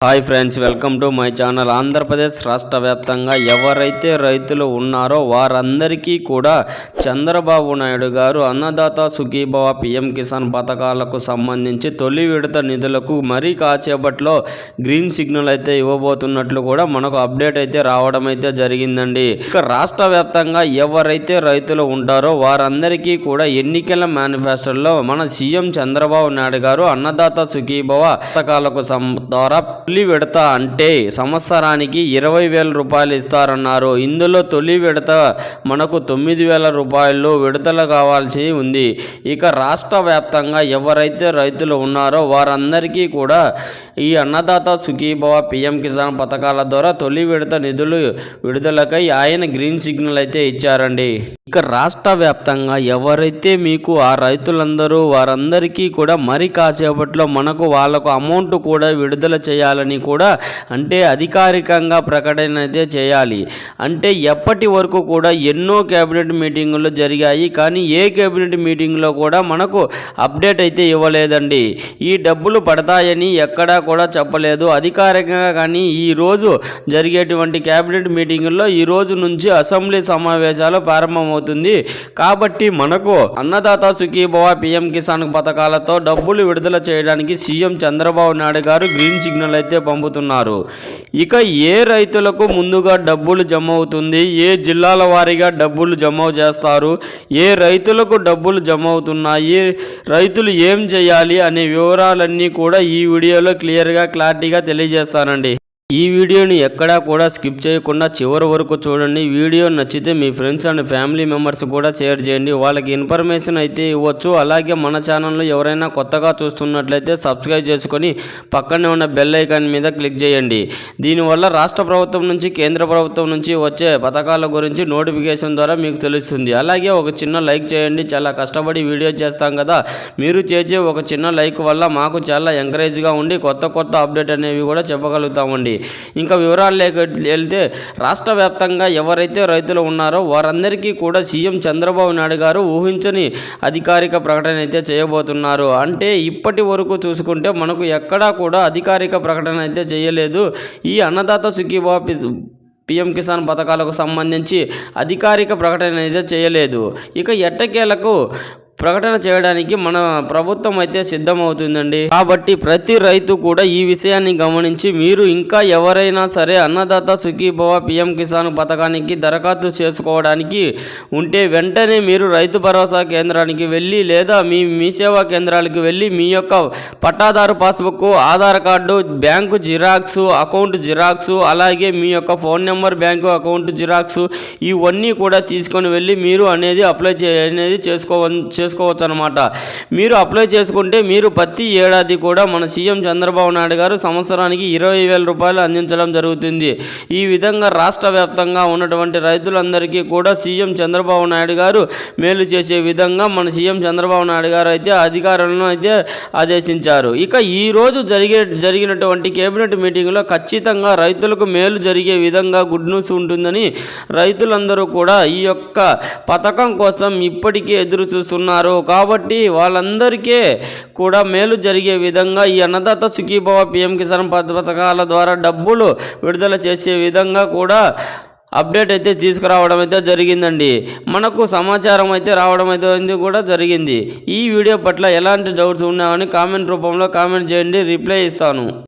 Hi friends welcome to my channel. Andhra Pradesh రాష్ట్ర వ్యాప్తంగా ఎవరైతే రైతులు ఉన్నారో వారందరికీ కూడా చంద్రబాబు నాయుడు గారు అన్నదాత సుఖీభవ పిఎం కిసాన్ పథకాలకు సంబంధించి తొలి విడత నిధులకు మరీ కాసేపట్లో గ్రీన్ సిగ్నల్ అయితే ఇవ్వబోతున్నట్లు కూడా మనకు అప్డేట్ అయితే రావడం అయితే జరిగిందండి. ఇక రాష్ట్ర వ్యాప్తంగా ఎవరైతే రైతులు ఉంటారో వారందరికీ కూడా ఎన్నికల మేనిఫెస్టోలో మన సీఎం చంద్రబాబు నాయుడు గారు అన్నదాత సుఖీభవ పథకాలకు సం ద్వారా తొలి విడత అంటే సంవత్సరానికి ఇరవై వేల రూపాయలు ఇస్తారన్నారు. ఇందులో తొలి విడత మనకు తొమ్మిది వేల రూపాయలు విడుదల కావాల్సి ఉంది. ఇక రాష్ట్ర వ్యాప్తంగా ఎవరైతే రైతులు ఉన్నారో వారందరికీ కూడా ఈ అన్నదాత సుఖీభవ పిఎం కిసాన్ పథకాల ద్వారా తొలి విడత నిధులు విడుదలకై ఆయన గ్రీన్ సిగ్నల్ అయితే ఇచ్చారండి. ఇక రాష్ట్ర వ్యాప్తంగా ఎవరైతే మీకు ఆ రైతులందరూ వారందరికీ కూడా మరి కాసేపట్లో మనకు వాళ్ళకు అమౌంట్ కూడా విడుదల చేయాలి చేయాలని కూడా అంటే అధికారికంగా ప్రకటన అయితే చేయాలి. అంటే ఎప్పటి వరకు కూడా ఎన్నో కేబినెట్ మీటింగులు జరిగాయి. కానీ ఏ కేబినెట్ మీటింగ్లో కూడా మనకు అప్డేట్ అయితే ఇవ్వలేదండి. ఈ డబ్బులు పడతాయని ఎక్కడా కూడా చెప్పలేదు. అధికారికంగా కానీ ఈరోజు జరిగేటువంటి కేబినెట్ మీటింగుల్లో ఈ రోజు నుంచి అసెంబ్లీ సమావేశాలు ప్రారంభమవుతుంది. కాబట్టి మనకు అన్నదాత సుఖీభవ పిఎం కిసాన్ పథకాలతో డబ్బులు విడుదల చేయడానికి సీఎం చంద్రబాబు నాయుడు గారు గ్రీన్ సిగ్నల్ అయితే పంపుతున్నారు. ఇక ఏ రైతులకు ముందుగా డబ్బులు జమ అవుతుంది ఏ జిల్లాల వారీగా డబ్బులు జమ చేస్తారు? ఏ రైతులకు డబ్బులు జమ అవుతున్నాయి రైతులు ఏం చేయాలి? అనే వివరాలన్నీ కూడా ఈ వీడియోలో క్లియర్గా క్లారిటీగా తెలియజేస్తానండి. ఈ వీడియోని ఎక్కడా కూడా స్కిప్ చేయకుండా చివరి వరకు చూడండి. వీడియో నచ్చితే మీ ఫ్రెండ్స్ అండ్ ఫ్యామిలీ మెంబర్స్ కూడా షేర్ చేయండి. వాళ్ళకి ఇన్ఫర్మేషన్ అయితే ఇవ్వచ్చు. అలాగే మన ఛానల్లో ఎవరైనా కొత్తగా చూస్తున్నట్లయితే సబ్స్క్రైబ్ చేసుకొని పక్కనే ఉన్న బెల్ ఐకాన్ మీద క్లిక్ చేయండి. దీనివల్ల రాష్ట్ర ప్రభుత్వం నుంచి కేంద్ర ప్రభుత్వం నుంచి వచ్చే పథకాల గురించి నోటిఫికేషన్ ద్వారా మీకు తెలుస్తుంది. అలాగే ఒక చిన్న లైక్ చేయండి. చాలా కష్టపడి వీడియో చేస్తాం కదా. మీరు చేసే ఒక చిన్న లైక్ వల్ల మాకు చాలా ఎంకరేజ్గా ఉండి కొత్త కొత్త అప్డేట్ అనేవి కూడా చెప్పగలుగుతామండి. ఇంకా వివరాలు లేక వెళ్తే రాష్ట్ర వ్యాప్తంగా ఎవరైతే రైతులు ఉన్నారో వారందరికీ కూడా సీఎం చంద్రబాబు నాయుడు గారు ఊహించని అధికారిక ప్రకటన అయితే చేయబోతున్నారు. అంటే ఇప్పటి వరకు చూసుకుంటే మనకు ఎక్కడా కూడా అధికారిక ప్రకటన అయితే చేయలేదు. ఈ అన్నదాత సుఖీభావ పిఎం కిసాన్ పథకాలకు సంబంధించి అధికారిక ప్రకటన అయితే చేయలేదు. ఇక ఎట్టకేలకు ప్రకటన చేయడానికి మన ప్రభుత్వం అయితే సిద్ధమవుతుందండి. కాబట్టి ప్రతి రైతు కూడా ఈ విషయాన్ని గమనించి మీరు ఇంకా ఎవరైనా సరే అన్నదాత సుఖీభవ పిఎం కిసాన్ పథకానికి దరఖాస్తు చేసుకోవడానికి ఉంటే వెంటనే మీరు రైతు భరోసా కేంద్రానికి వెళ్ళి లేదా మీ మీ సేవా కేంద్రాలకు వెళ్ళి మీ యొక్క పట్టాదారు passbook Aadhaar card bank xerox account xerox అలాగే మీ యొక్క phone number bank account xerox ఇవన్నీ కూడా తీసుకొని వెళ్ళి మీరు అనేది అప్లై చే అనేది చేసుకోవచ్చు చేసుకోవచ్చు అనమాట మీరు అప్లై చేసుకుంటే మీరు ప్రతి ఏడాది కూడా మన సీఎం చంద్రబాబు నాయుడు గారు సంవత్సరానికి ఇరవై వేల రూపాయలు అందించడం జరుగుతుంది. ఈ విధంగా రాష్ట్ర వ్యాప్తంగా ఉన్నటువంటి రైతులందరికీ కూడా సీఎం చంద్రబాబు నాయుడు గారు మేలు చేసే విధంగా మన సీఎం చంద్రబాబు నాయుడు గారు అయితే అధికారులను అయితే ఆదేశించారు. ఇక ఈ రోజు జరిగే జరిగినటువంటి కేబినెట్ మీటింగ్లో ఖచ్చితంగా రైతులకు మేలు జరిగే విధంగా గుడ్ న్యూస్ ఉంటుందని రైతులందరూ కూడా ఈ యొక్క పథకం కోసం ఇప్పటికీ ఎదురు చూస్తున్నారు కాబట్టి వాళ్ళందరికీ కూడా మేలు జరిగే విధంగా ఈ అన్నదాత సుఖీభవ పిఎం కిసాన్ పథ- పథకాల ద్వారా డబ్బులు విడుదల చేసే విధంగా కూడా అప్డేట్ అయితే తీసుకురావడం అయితే జరిగిందండి. మనకు సమాచారం అయితే రావడం అయితే కూడా జరిగింది. ఈ వీడియో పట్ల ఎలాంటి డౌట్స్ ఉన్నాయని కామెంట్ రూపంలో కామెంట్ చేయండి. రిప్లై ఇస్తాను.